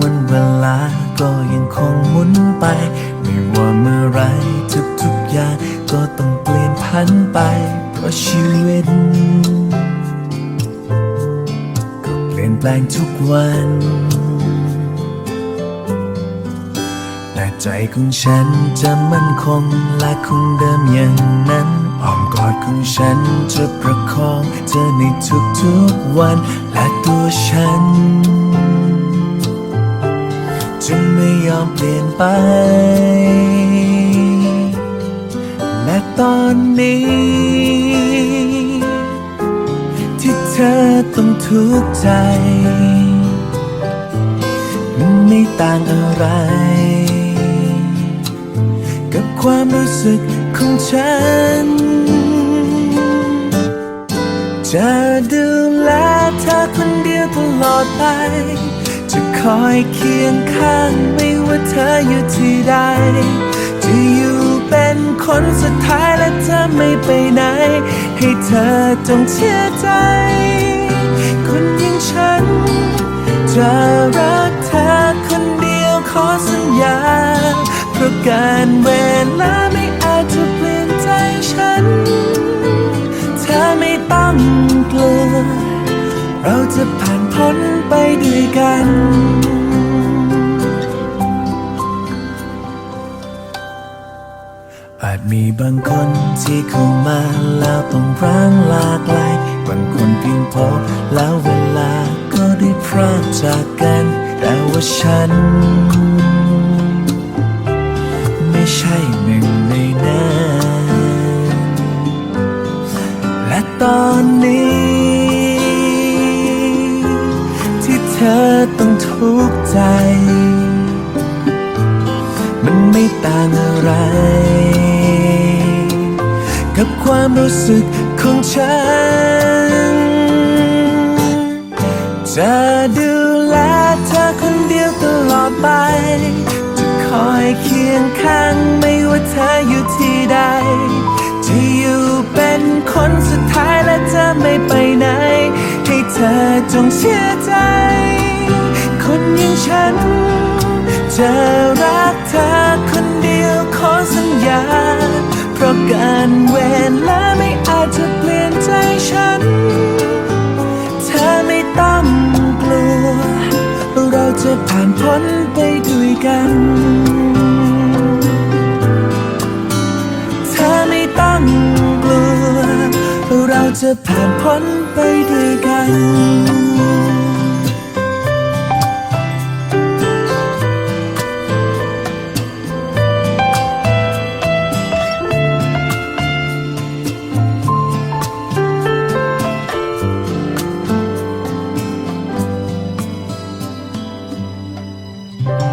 วันเวลาก็ยังคงหมุนไป ไม่ว่าเมื่อไรทุกๆอย่างก็ต้องเปลี่ยนพันไป เพราะชีวิต ก็เปลี่ยนแปลงทุกวัน แต่ใจของฉันจะมั่นคงและคงเดิมอย่างนั้นอ้อมกอดของฉันจะประคองเธอในทุกๆวันและตัวฉัน ยอมเปลี่ยนไปและตอนนี้ ที่เธอต้องทุกข์ใจ มันไม่ต่างอะไร กับความรู้สึกของฉัน จะดูแลเธอคนเดียวตลอดไป คอยเคียงข้างไม่ว่าเธออยู่ที่ใด จะอยู่เป็นคนสุดท้ายและเธอไม่ไปไหน ให้เธอจงเชื่อใจ คนอย่างฉัน จะรักเธอคนเดียวขอสัญญา เพราะการเวลาไม่อาจจะเปลี่ยนใจฉัน เธอไม่ต้องกลัวเราจะผ่านพ้น ไปด้วยกันอาจมีบางคนที่เข้ามาแล้วต้องร้างหลากลายบางคนเพียงพอแล้วเวลาก็ได้พรากจากกัน แต่ว่าฉัน ไม่ใช่หนึ่งในนั้นและตอนนี้ ต่างอะไร กับความรู้สึกของฉัน จะดูแลเธอคนเดียวตลอดไป จะคอยเคียงข้างไม่ว่าเธออยู่ที่ใด จะอยู่เป็นคนสุดท้ายและจะไม่ไปไหน ให้เธอจงเชื่อใจ คนอย่างฉันจะา เพราะการเวลาไม่อาจจะเปลี่ยนใจฉัน เธอไม่ต้องกลัว เราจะผ่านพ้นไปด้วยกัน เธอไม่ต้องกลัว เราจะผ่านพ้นไปด้วยกัน Bye.